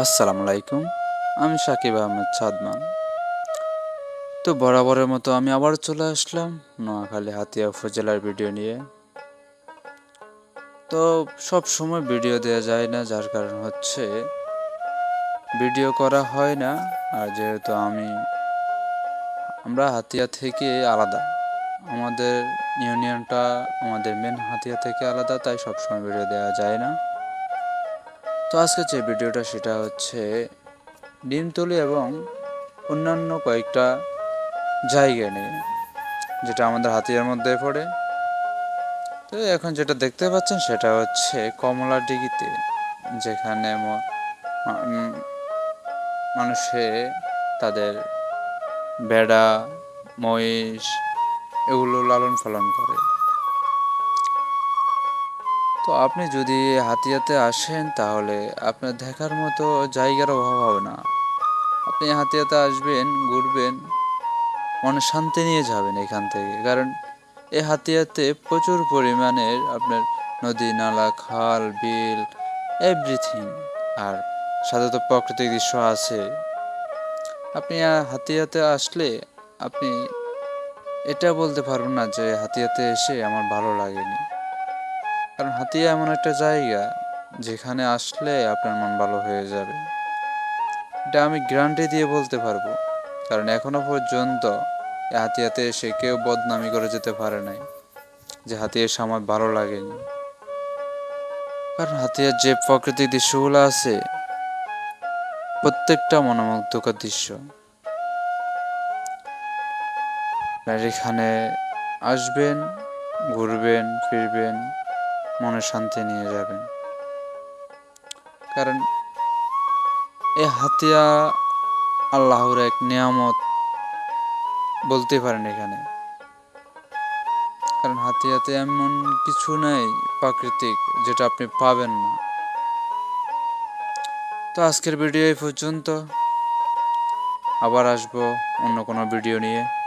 আসসালামু আলাইকুম, আমি সাকিব আহমেদ সাদমান। তো বরাবরের মতো আমি আবার চলে আসলাম নোয়াখালী হাতিয়া উপজেলার ভিডিও নিয়ে। তো সব সময় ভিডিও দেওয়া যায় না, যার কারণ হচ্ছে ভিডিও করা হয় না, আর যেহেতু আমি, আমরা হাতিয়া থেকে আলাদা। আমাদের ইউনিয়নটা আমাদের মেন হাতিয়া থেকে আলাদা, তাই সবসময় ভিডিও দেওয়া যায় না। তো আজকে যে ভিডিওটা সেটা হচ্ছে ডিমতলি এবং অন্যান্য কয়েকটা জায়গা নিয়ে, যেটা আমাদের হাতিয়ার মধ্যে পড়ে। তো এখন যেটা দেখতে পাচ্ছেন সেটা হচ্ছে কমলা ডিগিতে, যেখানে মানুষে তাদের বেড়া, মহিষ এগুলো লালন পালন করে। তো আপনি যদি হাতিয়াতে আসেন তাহলে আপনার দেখার মতো জায়গার অভাব হবে না। আপনি হাতিয়াতে আসবেন, ঘুরবেন, মনে শান্তি নিয়ে যাবেন এখান থেকে। কারণ এই হাতিয়াতে প্রচুর পরিমাণের আপনার নদী, নালা, খাল, বিল এভরিথিং আর সাধারণত প্রাকৃতিক দৃশ্য আছে। আপনি হাতিয়াতে আসলে আপনি এটা বলতে পারবেন না যে হাতিয়াতে এসে আমার ভালো লাগেনি। কারণ হাতিয়া এমন একটা জায়গা যেখানে আসলে আপনার মন ভালো হয়ে যাবে। এটা আমি গ্যারান্টি দিয়ে বলতে পারব, কারণ এখনও পর্যন্ত হাতিয়াতে এসে কেউ বদনামি করে যেতে পারে নাই, যে হাতিয়ার সময় ভালো লাগেনি। কারণ হাতিয়ার যে প্রাকৃতিক দৃশ্যগুলো আছে, প্রত্যেকটা মনোমুগ্ধকর দৃশ্য। এখানে আসবেন, ঘুরবেন, ফিরবেন মনে শান্তি নিয়ে যাবেন। কারণ এ হাতিয়া আল্লাহর এক নিয়ামত বলতে পারেন এখানে। কারণ হাতিয়াতে এমন কিছু নাই প্রাকৃতিক যেটা আপনি পাবেন না। তো আজকের ভিডিও এই পর্যন্ত। আবার আসব অন্য কোনো ভিডিও নিয়ে।